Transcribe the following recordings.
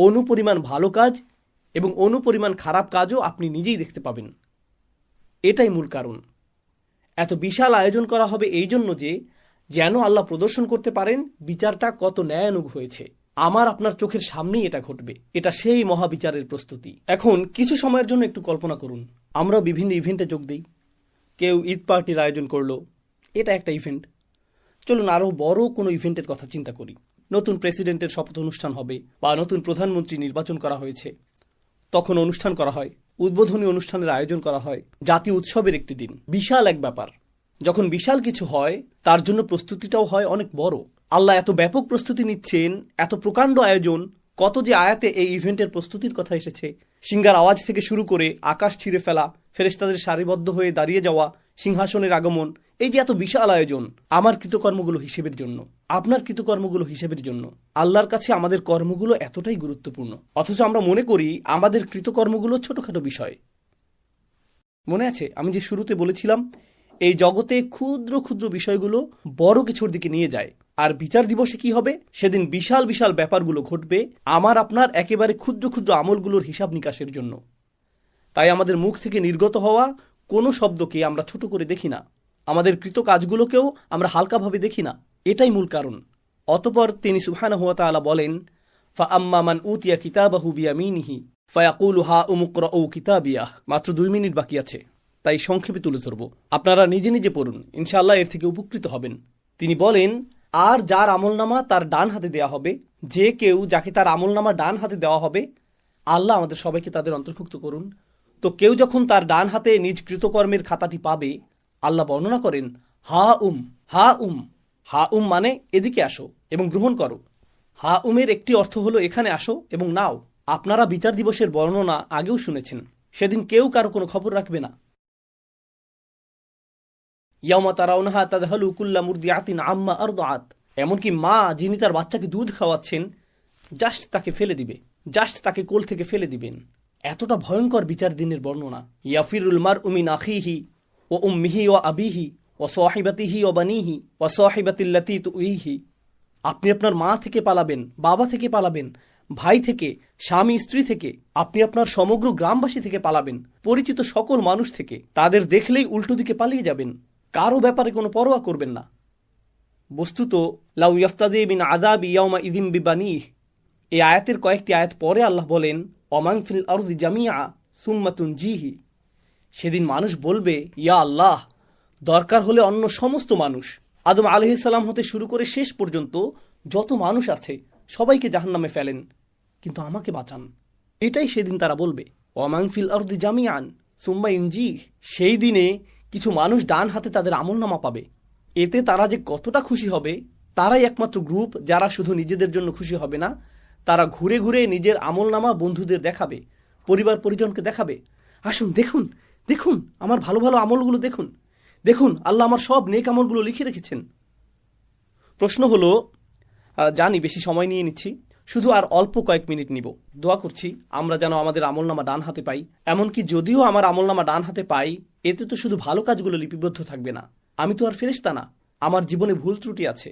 অনুপরিমাণ ভালো কাজ এবং অনুপরিমাণ খারাপ কাজও আপনি নিজেই দেখতে পাবেন। এটাই মূল কারণ। এত বিশাল আয়োজন করা হবে এই জন্য যে, যেন আল্লাহ প্রদর্শন করতে পারেন, বিচারটা কত ন্যায়ানুগ হয়েছে। আমার আপনার চোখের সামনেই এটা ঘটবে। এটা সেই মহাবিচারের প্রস্তুতি। এখন কিছু সময়ের জন্য একটু কল্পনা করুন। আমরা বিভিন্ন ইভেন্টে যোগ দিই। কেউ ঈদ পার্টির আয়োজন করল। এটা একটা ইভেন্ট চলুন আরও বড় কোনো ইভেন্টের কথা চিন্তা করি। নতুন প্রেসিডেন্টের শপথ অনুষ্ঠান হবে বা নতুন প্রধানমন্ত্রী নির্বাচন করা হয়েছে। তখন অনুষ্ঠান করা হয়। উদ্বোধনী অনুষ্ঠানের আয়োজন করা হয়। জাতীয় উৎসবের একটি দিন। বিশাল এক ব্যাপার। যখন বিশাল কিছু হয়, তার জন্য প্রস্তুতিটাও হয় অনেক বড়। আল্লাহ এত ব্যাপক প্রস্তুতি নিচ্ছেন, এত প্রকাণ্ড আয়োজন, কত যে আয়াতে এই ইভেন্টের প্রস্তুতির কথা এসেছে। সিঙ্গার আওয়াজ থেকে শুরু করে আকাশ ছিঁড়ে ফেলা, ফেরেশতাদের সারিবদ্ধ হয়ে দাঁড়িয়ে যাওয়া, সিংহাসনের আগমন এই যে এত বিশাল আয়োজন আমার কৃতকর্মগুলো হিসেবের জন্য, আপনার কৃতকর্মগুলো হিসেবের জন্য, আল্লাহর কাছে আমাদের কর্মগুলো এতটাই গুরুত্বপূর্ণ, অথচ আমরা মনে করি আমাদের কৃতকর্মগুলো ছোটখাটো বিষয়। মনে আছে? আমি যে শুরুতে বলেছিলাম, এই জগতে ক্ষুদ্র ক্ষুদ্র বিষয়গুলো বড় কিছুর দিকে নিয়ে যায়, আর বিচার দিবসে কি হবে? সেদিন বিশাল বিশাল ব্যাপারগুলো ঘটবে আমার আপনার একেবারে ক্ষুদ্র ক্ষুদ্র আমলগুলোর হিসাব নিকাশের জন্য। তাই আমাদের মুখ থেকে নির্গত হওয়া কোনো শব্দকে আমরা ছোট করে দেখি না। আমাদের কৃত কাজগুলোকেও আমরা হালকাভাবে দেখি না। এটাই মূল কারণ। অতপর তিনি সুবহান হুয়া তাআলা বলেন, ফা আম্মা মান উতিয়া কিতাবাহু বিয়ামিনিহি, ফায়াকুলু হা উমুকরা ও কিতাবিয়া। মাত্র দুই মিনিট বাকি আছে, তাই সংক্ষেপে তুলে ধরব। আপনারা নিজে নিজে পড়ুন, ইনশাআল্লাহ এর থেকে উপকৃত হবেন। তিনি বলেন, আর যার আমলনামা তার ডান হাতে দেওয়া হবে, যে কেউ যাকে তার আমলনামা ডান হাতে দেওয়া হবে, আল্লাহ আমাদের সবাইকে তাদের অন্তর্ভুক্ত করুন। তো কেউ যখন তার ডান হাতে নিজ কৃতকর্মের খাতাটি পাবে আল্লাহ বর্ণনা করেন, হা উম হা উম হা উম মানে এদিকে আসো এবং গ্রহণ করো। হা উমের একটি অর্থ হলো, এখানে আসো এবং নাও। আপনারা বিচার দিবসের বর্ণনা আগেও শুনেছেন। সেদিন কেউ কারও কোনো খবর রাখবে না। ইয়ামা তারাউনাহা তাদহালু কুল্লা মুরদিআতিন আম্মা আরদাআত। এমনকি মা, যিনি তার বাচ্চাকে দুধ খাওয়াচ্ছেন, জাস্ট তাকে ফেলে দিবে। জাস্ট তাকে কোল থেকে ফেলে দিবেন। এতটা ভয়ঙ্কর বিচার দিনের বর্ণনা। ইয়াফিরুল মার উমিন আখিহি ও উম্মিহি ও আবিহি ও সাহিবাতিহি ও বানিহি ও সাহিবাতিল্লাতি তুইহি। আপনি আপনার মা থেকে পালাবেন, বাবা থেকে পালাবেন, ভাই থেকে, স্বামী, স্ত্রী থেকে, আপনি আপনার সমগ্র গ্রামবাসী থেকে পালাবেন, পরিচিত সকল মানুষ থেকে। তাদের দেখলেই উল্টো দিকে পালিয়ে যাবেন, কারও ব্যাপারে কোনো পরোয়া করবেন না। বস্তুত, লাউ ইফতাদে বিন আদাব ইয়াউমা ইদিম বিবানিহ। এই আয়াতের কয়েকটি আয়াত পরে আল্লাহ বলেন অমাং ফিল আরদি জামিয়া সুম্মাতুন জিহি সেদিন মানুষ বলবে, ইয়া আল্লাহ, দরকার হলে অন্য সমস্ত মানুষ। আদম আলহিসাল্লাম হতে শুরু করে শেষ পর্যন্ত যত মানুষ আছে, সবাইকে জাহান্নামে ফেলেন। কিন্তু আমাকে বাঁচান। এটাই সেদিন তারা বলবে অমাং ফিল আরদি জামিয়ান সুম্মা ইনজি সেই দিনে কিছু মানুষ ডান হাতে তাদের আমলনামা পাবে। এতে তারা যে কতটা খুশি হবে, তারাই একমাত্র গ্রুপ যারা শুধু নিজেদের জন্য খুশি হবে না, তারা ঘুরে ঘুরে নিজের আমলনামা বন্ধুদের দেখাবে, পরিবার পরিজনকে দেখাবে। আসুন, দেখুন দেখুন, আমার ভালো ভালো আমলগুলো দেখুন। দেখুন, আল্লাহ আমার সব নেক আমলগুলো লিখে রেখেছেন। প্রশ্ন হলো জানি বেশি সময় নিয়ে নিচ্ছি, শুধু আর অল্প কয়েক মিনিট নিব। দোয়া করছি, আমরা যেন আমাদের আমলনামা ডান হাতে পাই। এমনকি যদিও আমার আমলনামা ডান হাতে পাই, এতে তো শুধু ভালো কাজগুলো লিপিবদ্ধ থাকবে না। আমি তো আর ফেরেশতা না, আমার জীবনে ভুল ত্রুটি আছে।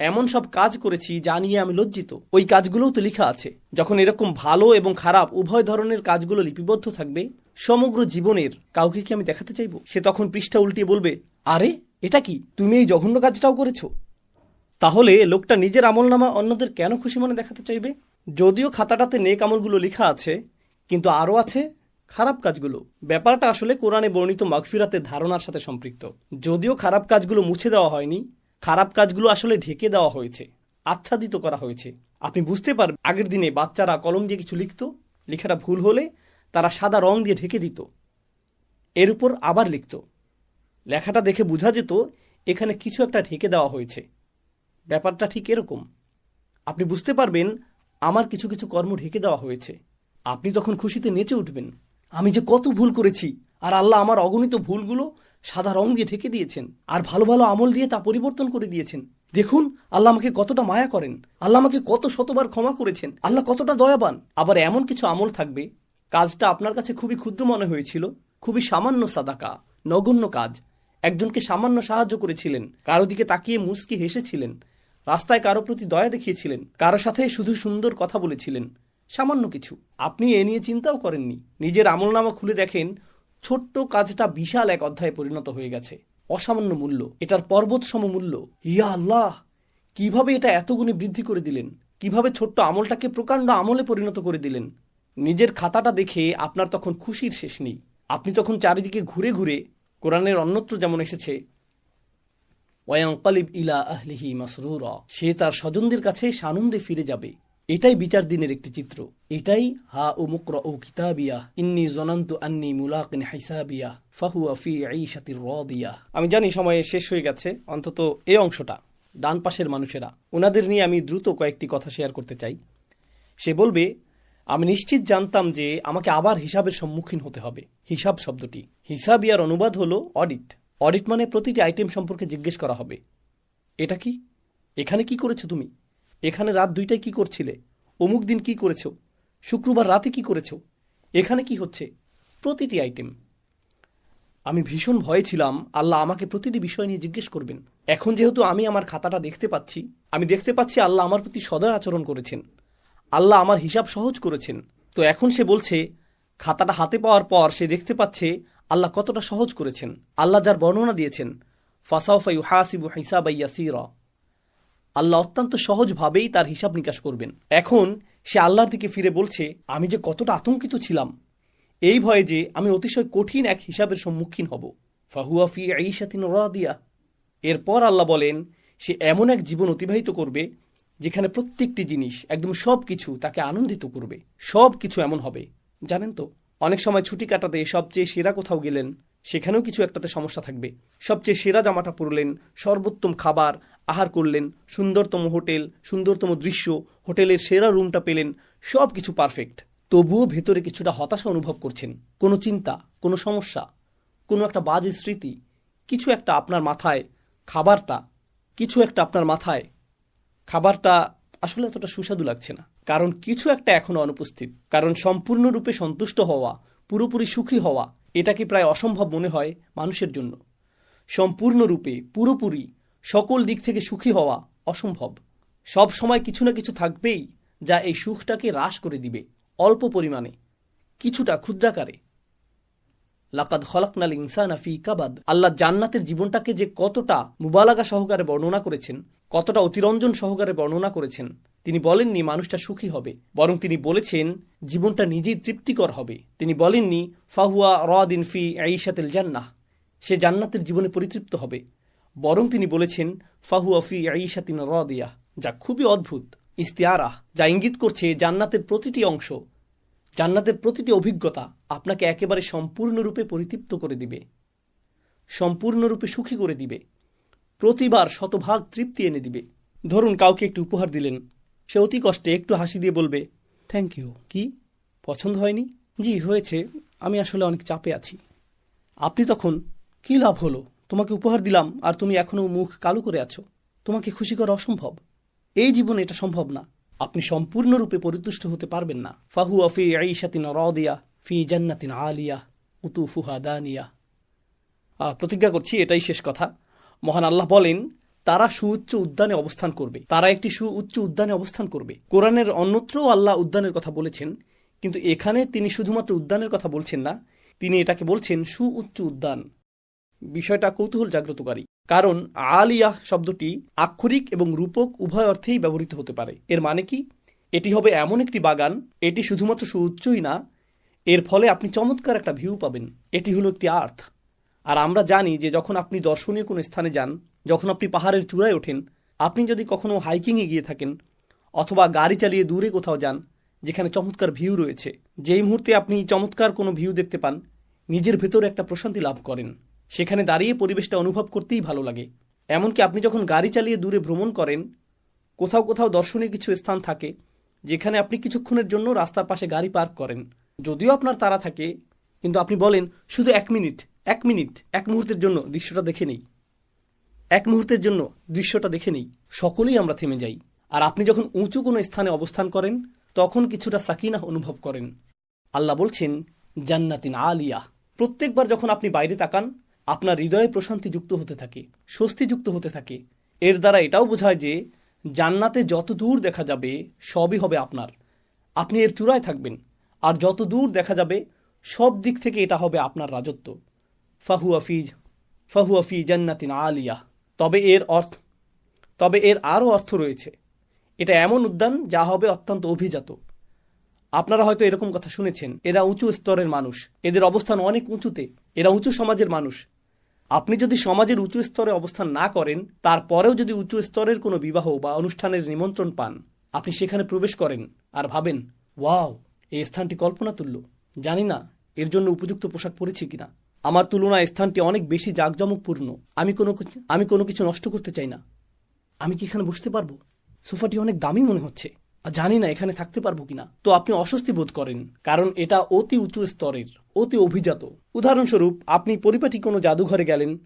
এমন সব কাজ করেছি যা নিয়ে আমি লজ্জিত। ওই কাজগুলোও তো লেখা আছে। যখন এরকম ভালো এবং খারাপ উভয় ধরনের কাজগুলো লিপিবদ্ধ থাকবে সমগ্র জীবনের কাউকে কি আমি দেখাতে চাইব? সে তখন পৃষ্ঠা উল্টিয়ে বলবে, আরে, এটা কি? তুমি এই জঘন্য কাজটাও করেছ? তাহলে লোকটা নিজের আমলনামা অন্যদের কেন খুশি মনে দেখাতে চাইবে? যদিও খাতাটাতে নেক আমলগুলো লেখা আছে, কিন্তু আরও আছে খারাপ কাজগুলো। ব্যাপারটা আসলে কোরআনে বর্ণিত মাগফিরাতের ধারণার সাথে সম্পৃক্ত। যদিও খারাপ কাজগুলো মুছে দেওয়া হয়নি, খারাপ কাজগুলো আসলে ঢেকে দেওয়া হয়েছে, আচ্ছাদিত করা হয়েছে। আপনি বুঝতে পারবেন, আগের দিনে বাচ্চারা কলম দিয়ে কিছু লিখত, লেখাটা ভুল হলে তারা সাদা রং দিয়ে ঢেকে দিত। এর উপর আবার লিখত। লেখাটা দেখে বোঝা যেত, এখানে কিছু একটা ঢেকে দেওয়া হয়েছে। ব্যাপারটা ঠিক এরকম। আপনি বুঝতে পারবেন, আমার কিছু কিছু কর্ম ঢেকে দেওয়া হয়েছে। আপনি তখন খুশিতে নেচে উঠবেন, আমি যে কত ভুল করেছি, আর আল্লাহ আমার অগণিত ভুলগুলো সাদা রং দিয়ে ঢেকে দিয়েছেন, আর ভালো ভালো আমল দিয়ে তা পরিবর্তন করে দিয়েছেন। দেখুন, আল্লাহ আমাকে কতটা মায়া করেন, আল্লাহ আমাকে কত শতবার ক্ষমা করেছেন, আল্লাহ কতটা দয়াবান। আবার এমন কিছু আমল থাকবে কাজটা আপনার কাছে খুবই ক্ষুদ্র মনে হয়েছিল, খুবই সামান্য সাদাকা, নগণ্য কাজ। একজনকে সামান্য সাহায্য করেছিলেন, কারও দিকে তাকিয়ে মুস্কি হেসেছিলেন, রাস্তায় কারও প্রতি দয়া দেখিয়েছিলেন, কারও সাথে শুধু সুন্দর কথা বলেছিলেন, সামান্য কিছু। আপনি এ নিয়ে চিন্তাও করেননি। নিজের আমলনামা খুলে দেখেন, ছোট্ট কাজটা বিশাল এক অধ্যায়ে পরিণত হয়ে গেছে। অসামান্য মূল্য, এটার পর্বত সম মূল্য। ইয়া আল্লাহ! কীভাবে এটা এত গুণে বৃদ্ধি করে দিলেন? কীভাবে ছোট্ট আমলটাকে প্রকাণ্ড আমলে পরিণত করে দিলেন? নিজের খাতাটা দেখে আপনার তখন খুশির শেষ নেই। আপনি তখন চারিদিকে ঘুরে ঘুরে কোরআনের অন্যত্র যেমন এসেছে ওয়াংকালিব ইলা আহলিহি মাসরুরা সে তার স্বজনদের কাছে সানন্দে ফিরে যাবে। এটাই বিচার দিনের একটি চিত্র। এটাই, হা ও মুকর ও কিতাবিয়া, ইন্নি জনান্তু আন্নি মুলাকিন হাইসাবিয়া ফাহুয়া ফি আইশাতির রদিয়া আমি জানি সময়ে শেষ হয়ে গেছে, অন্তত এই অংশটা, ডান পাশের মানুষেরা। ওনাদের নিয়ে আমি দ্রুত কয়েকটি কথা শেয়ার করতে চাই। সে বলবে আমি নিশ্চিত জানতাম যে আমাকে আবার হিসাবের সম্মুখীন হতে হবে। হিসাব শব্দটি। হিসাব ইয়ার অনুবাদ হলো অডিট। অডিট মানে প্রতিটি আইটেম সম্পর্কে জিজ্ঞেস করা হবে। এটা কি? এখানে কি করেছ তুমি? এখানে রাত দুইটায় কি করছিলে? অমুক দিন কি করেছ? শুক্রবার রাতে কি করেছ? এখানে কি হচ্ছে? প্রতিটি আইটেম। আমি ভীষণ ভয়ে ছিলাম। আল্লাহ আমাকে প্রতিটি বিষয় নিয়ে জিজ্ঞেস করবেন। এখন যেহেতু আমি আমার খাতাটা দেখতে পাচ্ছি, আমি দেখতে পাচ্ছি আল্লাহ আমার প্রতি সদয় আচরণ করেছেন। আল্লাহ আমার হিসাব সহজ করেছেন। তো এখন সে বলছে, খাতাটা হাতে পাওয়ার পর সে দেখতে পাচ্ছে আল্লাহ কতটা সহজ করেছেন। আল্লাহ যার বর্ণনা দিয়েছেন ফাসাউফাই হাসিবু হিসাবাই ইয়াসিরা। আল্লাহ অত্যন্ত সহজভাবেই তার হিসাব নিকাশ করবেন। এখন সে আল্লাহর দিকে ফিরে বলছে, আমি যে কতটা আতঙ্কিত ছিলাম, এই ভয়ে যে আমি অতিশয় কঠিন এক হিসাবের সম্মুখীন হব। ফাহুয়া ফি আইসাতিন রাদিয়া। এরপর আল্লাহ বলেন, সে এমন এক জীবন অতিবাহিত করবে যেখানে প্রত্যেকটি জিনিস, একদম সব কিছু তাকে আনন্দিত করবে। সব কিছু এমন হবে। জানেন তো, অনেক সময় ছুটি কাটাতে সবচেয়ে সেরা কোথাও গেলেন, সেখানেও কিছু একটাতে সমস্যা থাকবে। সবচেয়ে সেরা জামাটা পরলেন, সর্বোত্তম খাবার আহার করলেন, সুন্দরতম হোটেল, সুন্দরতম দৃশ্য, হোটেলের সেরা রুমটা পেলেন সব কিছু পারফেক্ট। তবুও ভেতরে কিছুটা হতাশা অনুভব করছেন। কোনো চিন্তা, কোনো সমস্যা, কোনো একটা বাজে স্মৃতি, কিছু একটা আপনার মাথায়, খাবারটা, কিছু একটা আপনার মাথায় খাবারটা আসলে এতটা সুস্বাদু লাগছে না। কারণ কিছু একটা এখনও অনুপস্থিত। কারণ সম্পূর্ণরূপে সন্তুষ্ট হওয়া, পুরোপুরি সুখী হওয়া এটাকে প্রায় অসম্ভব মনে হয় মানুষের জন্য। সম্পূর্ণরূপে, পুরোপুরি, সকল দিক থেকে সুখী হওয়া অসম্ভব। সব সময় কিছু না কিছু থাকবেই যা এই সুখটাকে হ্রাস করে দিবে, অল্প পরিমাণে, কিছুটা ক্ষুদ্রাকারে। লাকাদ খলাকনাল ইনসানা ফি কাবাদ। আল্লাহ জান্নাতের জীবনটাকে যে কতটা মুবালাগা সহকারে বর্ণনা করেছেন, কতটা অতিরঞ্জন সহকারে বর্ণনা করেছেন, তিনি বলেননি মানুষটা সুখী হবে, বরং তিনি বলেছেন জীবনটা নিজেই তৃপ্তিকর হবে। তিনি বলেননি, ফাহুয়া রদিন ফি আইসাতেল জান্নাহ, সে জান্নাতের জীবনে পরিতৃপ্ত হবে। বরং তিনি বলেছেন, ফাহুয়া ফি আইসাতিন রদিয়া, যা খুবই অদ্ভুত, ইস্তিয়ারাহ, যা ইঙ্গিত করছে জান্নাতের প্রতিটি অংশ। জান্নাতের প্রতিটি অভিজ্ঞতা আপনাকে একেবারে সম্পূর্ণরূপে পরিতৃপ্ত করে দিবে। সম্পূর্ণরূপে সুখী করে দিবে। প্রতিবার শতভাগ তৃপ্তি এনে দিবে। ধরুন, কাউকে একটু উপহার দিলেন। সে অতি কষ্টে একটু হাসি দিয়ে বলবে থ্যাংক ইউ কি? পছন্দ হয়নি? জি, হয়েছে। আমি আসলে অনেক চাপে আছি। আপনি তখন, কি লাভ হলো? তোমাকে উপহার দিলাম আর তুমি এখনও মুখ কালো করে আছো। তোমাকে খুশি করা অসম্ভব। এই জীবনে এটা সম্ভব না। আপনি সম্পূর্ণরূপে পরিতুষ্ট হতে পারবেন না। ফাহু আফি আইসাতিন রদিয়া, ফি জান্নাতিন আলিয়া, উতুফুহা দানিয়া। প্রতিজ্ঞা করছি, এটাই শেষ কথা। মহান আল্লাহ বলেন, তারা সুউচ্চ উদ্যানে অবস্থান করবে। তারা একটি সুউচ্চ উদ্যানে অবস্থান করবে। কোরআনের অন্যত্রও আল্লাহ উদ্যানের কথা বলেছেন, কিন্তু এখানে তিনি শুধুমাত্র উদ্যানের কথা বলছেন না, তিনি এটাকে বলছেন সুউচ্চ উদ্যান। বিষয়টা কৌতূহল জাগ্রতকারী। কারণ আলিয়া শব্দটি আক্ষরিক এবং রূপক উভয় অর্থেই ব্যবহৃত হতে পারে। এর মানে কি? এটি হবে এমন একটি বাগান, এটি শুধুমাত্র সুউচ্চই না, এর ফলে আপনি চমৎকার একটা ভিউ পাবেন। এটি হলো একটি আর্থ আর আমরা জানি যে যখন আপনি দর্শনীয় কোনো স্থানে যান, যখন আপনি পাহাড়ের চূড়ায় ওঠেন, আপনি যদি কখনো হাইকিংয়ে গিয়ে থাকেন অথবা গাড়ি চালিয়ে দূরে কোথাও যান, যেখানে চমৎকার ভিউ রয়েছে, যেই মুহূর্তে আপনি চমৎকার কোনো ভিউ দেখতে পান, নিজের ভেতরে একটা প্রশান্তি লাভ করেন। সেখানে দাঁড়িয়ে পরিবেশটা অনুভব করতেই ভালো লাগে। এমনকি আপনি যখন গাড়ি চালিয়ে দূরে ভ্রমণ করেন, কোথাও কোথাও দর্শনীয় কিছু স্থান থাকে, যেখানে আপনি কিছুক্ষণের জন্য রাস্তার পাশে গাড়ি পার্ক করেন। যদিও আপনার তাড়া থাকে, কিন্তু আপনি বলেন, শুধু এক মিনিট এক মিনিট, এক মুহূর্তের জন্য দৃশ্যটা দেখে নেই। এক মুহূর্তের জন্য দৃশ্যটা দেখে নেই। সকলেই আমরা থেমে যাই। আর আপনি যখন উঁচু কোনো স্থানে অবস্থান করেন, তখন কিছুটা সাকিনা অনুভব করেন। আল্লাহ বলছেন, জান্নাতিন আলিয়া। প্রত্যেকবার যখন আপনি বাইরে তাকান আপনার হৃদয়ে প্রশান্তি যুক্ত হতে থাকে, স্বস্তি যুক্ত হতে থাকে। এর দ্বারা এটাও বোঝায় যে, জান্নাতে যত দূর দেখা যাবে, সবই হবে আপনার। আপনি এর চূড়ায় থাকবেন, আর যত দূর দেখা যাবে, সব দিক থেকে এটা হবে আপনার রাজত্ব। ফাহু আফিজ ফাহু আফি জান্নাতিন আলিয়া। তবে এর অর্থ, তবে এর আরও অর্থ রয়েছে। এটা এমন উদ্যান যা হবে অত্যন্ত অভিজাত। আপনারা হয়তো এরকম কথা শুনেছেন, এরা উঁচু স্তরের মানুষ। এদের অবস্থান অনেক উঁচুতে, এরা উঁচু সমাজের মানুষ। আপনি যদি সমাজের উঁচু স্তরে অবস্থান না করেন, তারপরেও যদি উঁচু স্তরের কোনো বিবাহ বা অনুষ্ঠানের নিমন্ত্রণ পান, আপনি সেখানে প্রবেশ করেন আর ভাবেন, ওয়াও এই স্থানটি কল্পনা তুল্য জানি না এর জন্য উপযুক্ত পোশাক পরেছি কিনা। আমার তুলনায় স্থানটি অনেক বেশি জাঁকজমকপূর্ণ। আমি কোনো আমি কোনো কিছু নষ্ট করতে চাই না। আমি কি এখানে বসতে পারব? সোফাটি অনেক দামি মনে হচ্ছে। আর জানি না এখানে থাকতে পারব কিনা। তো আপনি অস্বস্তি বোধ করেন, কারণ এটা অতি উঁচু স্তরের। অতি অভিজাত। উদাহরণস্বরূপ, আপনি পরিপাটি কোনো জাদুঘরে গেলেন,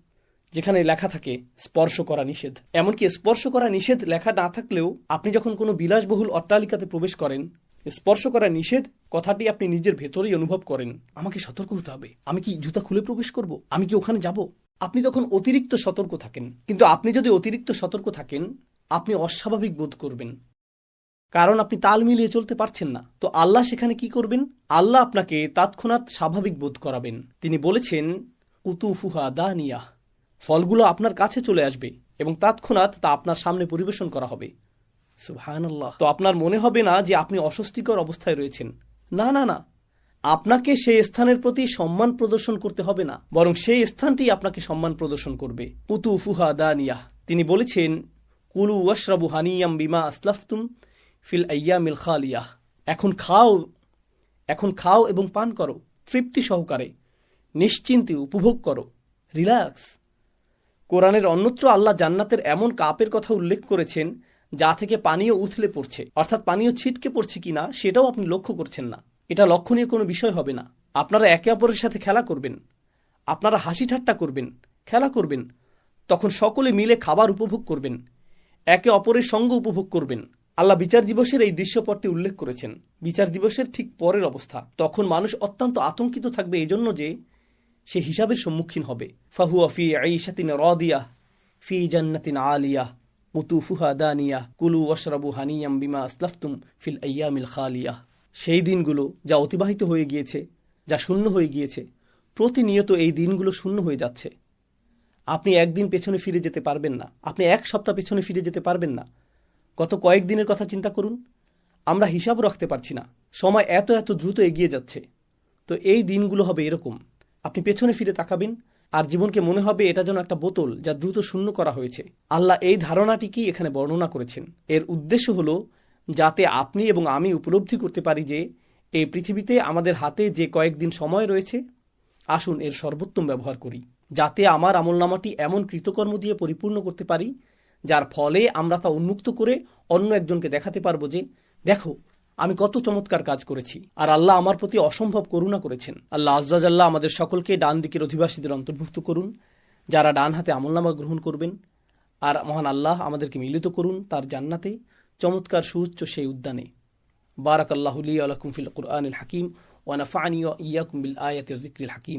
যেখানে লেখা থাকে, স্পর্শ করা নিষেধ। এমনকি স্পর্শ করা নিষেধ লেখা না থাকলেও, আপনি যখন কোনো বিলাসবহুল অট্টালিকাতে প্রবেশ করেন, স্পর্শ করা নিষেধ কথাটি আপনি নিজের ভেতরেই অনুভব করেন। আমাকে সতর্ক হতে হবে। আমি কি জুতা খুলে প্রবেশ করব? আমি কি ওখানে যাব? আপনি তখন অতিরিক্ত সতর্ক থাকেন। কিন্তু আপনি যদি অতিরিক্ত সতর্ক থাকেন, আপনি অস্বাভাবিক বোধ করবেন। কারণ আপনি তাল মিলিয়ে চলতে পারছেন না। তো আল্লাহ সেখানে কি করবেন? আল্লাহ আপনাকে তৎক্ষণাৎ স্বাভাবিক বোধ করাবেন। তিনি বলেছেন, উতুফুহা দানিয়া ফলগুলো আপনার কাছে চলে আসবে এবং তৎক্ষণাৎ তা আপনার সামনে পরিবেশন করা হবে। সুবহানাল্লাহ। তো আপনার মনে হবে না যে আপনি অস্বস্তিকর অবস্থায় রয়েছেন। না না না। আপনাকে সেই স্থানের প্রতি সম্মান প্রদর্শন করতে হবে না। বরং সেই স্থানটি আপনাকে সম্মান প্রদর্শন করবে। পুতু ফুহা দানিয়া তিনি বলেছেন, কুলু ওয়াশরাবু হানিয়াম বিমা আসলাফতুম। ফিল আইয়ামিল খালিয়াহ এখন খাও এখন খাও এবং পান করো। তৃপ্তি সহকারে, নিশ্চিন্তে উপভোগ করো। রিল্যাক্স। কোরআনের অন্যত্র আল্লাহ জান্নাতের এমন কাপের কথা উল্লেখ করেছেন, যা থেকে পানীয় উথলে পড়ছে। অর্থাৎ পানীয় ছিটকে পড়ছে কিনা, সেটাও আপনি লক্ষ্য করছেন না। এটা লক্ষণীয় কোনো বিষয় হবে না। আপনারা একে অপরের সাথে খেলা করবেন। আপনারা হাসি ঠাট্টা করবেন, খেলা করবেন। তখন সকলে মিলে খাবার উপভোগ করবেন। একে অপরের সঙ্গ উপভোগ করবেন। আল্লাহ বিচার দিবসের এই দৃশ্যপটটি উল্লেখ করেছেন। বিচার দিবসের ঠিক পরের অবস্থা। তখন মানুষ অত্যন্ত আতঙ্কিত থাকবে এজন্য যে সে হিসাবের সম্মুখীন হবে। ফাহু ফি আইশাতিন রদিয়া ফি জান্নাতিন আলিয়া উতুফুহা দানিয়া কুলু ওয়াশরাবু হানিয়াম বিমা আসলাফতুম ফিল আইয়ামিল খালিয়া সেই দিনগুলো যা অতিবাহিত হয়ে গিয়েছে, যা শূন্য হয়ে গিয়েছে, প্রতিনিয়ত এই দিনগুলো শূন্য হয়ে যাচ্ছে। আপনি একদিন পেছনে ফিরে যেতে পারবেন না। আপনি এক সপ্তাহ পেছনে ফিরে যেতে পারবেন না। গত কয়েক দিনের কথা চিন্তা করুন। আমরা হিসাব রাখতে পারছি না। সময় এত এত দ্রুত এগিয়ে যাচ্ছে। তো এই দিনগুলো হবে এরকম। আপনি পেছনে ফিরে তাকাবেন, আর জীবনকে মনে হবে এটা যেন একটা বোতল যা দ্রুত শূন্য করা হয়েছে। আল্লাহ এই ধারণাটিকেই এখানে বর্ণনা করেছেন। এর উদ্দেশ্য হলো যাতে আপনি এবং আমি উপলব্ধি করতে পারি যে এই পৃথিবীতে আমাদের হাতে যে কয়েকদিন সময় রয়েছে, আসুন এর সর্বোত্তম ব্যবহার করি। যাতে আমার আমলনামাটি এমন কৃতকর্ম দিয়ে পরিপূর্ণ করতে পারি যার ফলে আমরা তা উন্মুক্ত করে অন্য একজনকে দেখাতে পারব যে, দেখো, আমি কত চমৎকার কাজ করেছি। আর আল্লাহ আমার প্রতি অসম্ভব করুণা করেছেন। আল্লাহ আজ্জাজাল্লাহ আমাদের সকলকে ডান দিকের অধিবাসীদের অন্তর্ভুক্ত করুন, যারা ডান হাতে আমলনামা গ্রহণ করবেন। আর মহান আল্লাহ আমাদেরকে মিলিত করুন তার জান্নাতে চমৎকার সুউচ্চ সেই উদ্যানে। বারাক আল্লাহ আলাকুম ফিল কুরআনিল হাকিম ওয়ানাফানি ইয়াকুম বিল আয়াতি হাকিম।